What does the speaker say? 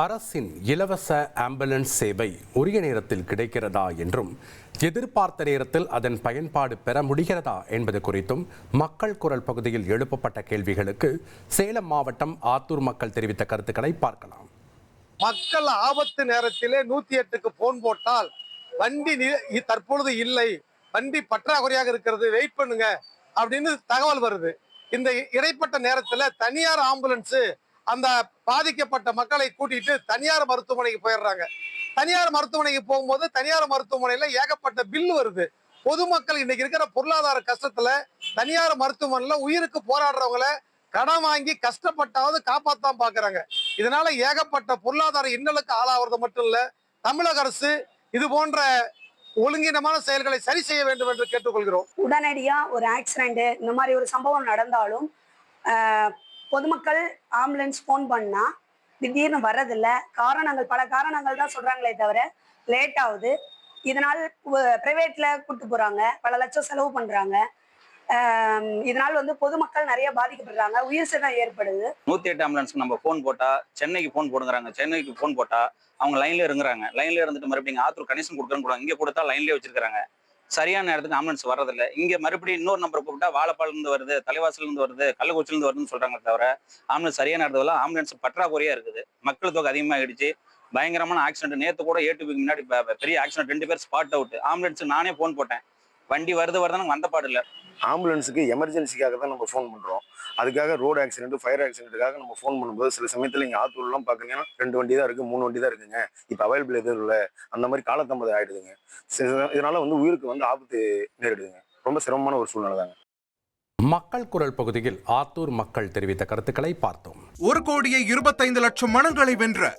அரசின் இலவச ஆம்புலன்ஸ் சேவை உரிய நேரத்தில் கிடைக்கிறதா என்றும் எதிர்பார்த்த நேரத்தில் அதன் பயன்பாடு பெற முடிகிறதா என்பது குறித்தும் மக்கள் குரல் பகுதியில் எழுப்பப்பட்ட கேள்விகளுக்கு சேலம் மாவட்டம் ஆத்தூர் மக்கள் தெரிவித்த கருத்துக்களை பார்க்கலாம். மக்கள் ஆபத்து நேரத்திலே நூத்தி எட்டுக்கு போன் போட்டால் வண்டி தற்பொழுது இல்லை வண்டி பற்றாக்குறையாக இருக்கிறது வெயிட் பண்ணுங்க அப்படின்னு தகவல் வருது. இந்த இடைப்பட்ட நேரத்தில் தனியார் ஆம்புலன்ஸு அந்த பாதிக்கப்பட்ட மக்களை கூட்டிட்டு தனியார் மருத்துவமனைக்கு போயிடுறாங்க. தனியார் மருத்துவமனைக்கு போகும்போது தனியார் மருத்துவமனையில ஏகப்பட்ட பில் வருது. பொதுமக்கள் இன்னைக்கு இருக்கிற பொருளாதார கஷ்டத்துல தனியார் மருத்துவமனையில உயிருக்கு போராடுறவங்கள கடன் வாங்கி கஷ்டப்பட்டாவது காப்பாத்தான் பாக்குறாங்க. இதனால ஏகப்பட்ட பொருளாதார இன்னலுக்கு ஆளாவது மட்டும் இல்ல தமிழக அரசு இது போன்ற ஒழுங்கினமான செயல்களை சரி செய்ய வேண்டும் என்று கேட்டுக்கொள்கிறோம். உடனடியா ஒரு ஆக்சிடென்ட் இந்த மாதிரி ஒரு சம்பவம் நடந்தாலும் பொதுமக்கள் ஆம்புலன்ஸ் ஃபோன் பண்ணா திடீர்னு வரதில்ல காரணங்கள் பல காரணங்கள் தான் சொல்றாங்களே தவிர லேட் ஆகுது. இதனால் பிரைவேட்ல கூட்டு போறாங்க. பல லட்சம் செலவு பண்றாங்க. இதனால் வந்து பொதுமக்கள் நிறைய பாதிக்கப்படுறாங்க. உயிர் சேதம் ஏற்படுது. நூத்தி எட்டு ஆம்புலன்ஸ்க்கு நம்ம ஃபோன் போட்டா சென்னைக்கு ஃபோன் போடுங்கிறாங்க. சென்னைக்கு ஃபோன் போட்டா அவங்க லைன்ல இருங்கிறாங்க லைன்ல இருந்துட்டு மறுபடியும் ஆத்தூர் கனெக்ஷன் கொடுக்குறேன்னு கூட இங்கே கொடுத்தா லைன்லயே வச்சிருக்காங்க சரியான நேரத்துக்கு ஆம்புலன்ஸ் வர்றதில்ல. இங்கே மறுபடியும் இன்னொரு நம்பர் கூப்பிட்டா வாழப்பாடுல வருது தலைவாசலேருந்து வருது கள்ளக்குச்சிலேருந்து வருதுன்னு சொல்கிறாங்களே தவிர ஆம்புலன்ஸ் சரியான நேரத்துல ஆம்புலன்ஸ் பற்றாக்குறையாக இருக்குது. மக்கள் தொகை அதிகமாகிடுச்சு. பயங்கரமான ஆக்சிடென்ட் நேற்று கூட ஏட்டுக்கு முன்னாடி பெரிய ஆக்சிடென்ட் ரெண்டு பேர் ஸ்பாட் அவுட் ஆம்புலன்ஸ் நானே ஃபோன் போட்டேன். வண்டி வருது வருதுன்னு வந்த பாடு இல்லை. ஆம்புலன்ஸுக்கு எமர்ஜென்சிக்காக தான் நம்ம ஃபோன் பண்ணுறோம் அதுக்காக ரோடு ஆக்சிடென்ட் ஃபயர் ஆக்சிடென்ட்டுக்காக நம்ம ஃபோன் பண்ணும்போது சில சமயத்தில் இங்கே ஆத்தூர்லாம் பார்க்குறீங்கன்னா ரெண்டு வண்டி தான் இருக்குது மூணு வண்டி தான் இருக்குங்க. இப்போ அவைலபிள் எதுவும் இல்லை. அந்த மாதிரி காலத்தாமதம் ஆயிடுதுங்க. சில- இதனால வந்து உயிருக்கு வந்து ஆபத்து நேரிடுதுங்க. ரொம்ப சிரமமான ஒரு சூழ்நிலை தாங்க. மக்கள் குரல் பகுதியில் ஆத்தூர் மக்கள் தெரிவித்த கருத்துக்களை பார்த்தோம். ஒரு கோடியே இருபத்தைந்து லட்சம் மனங்களை வென்ற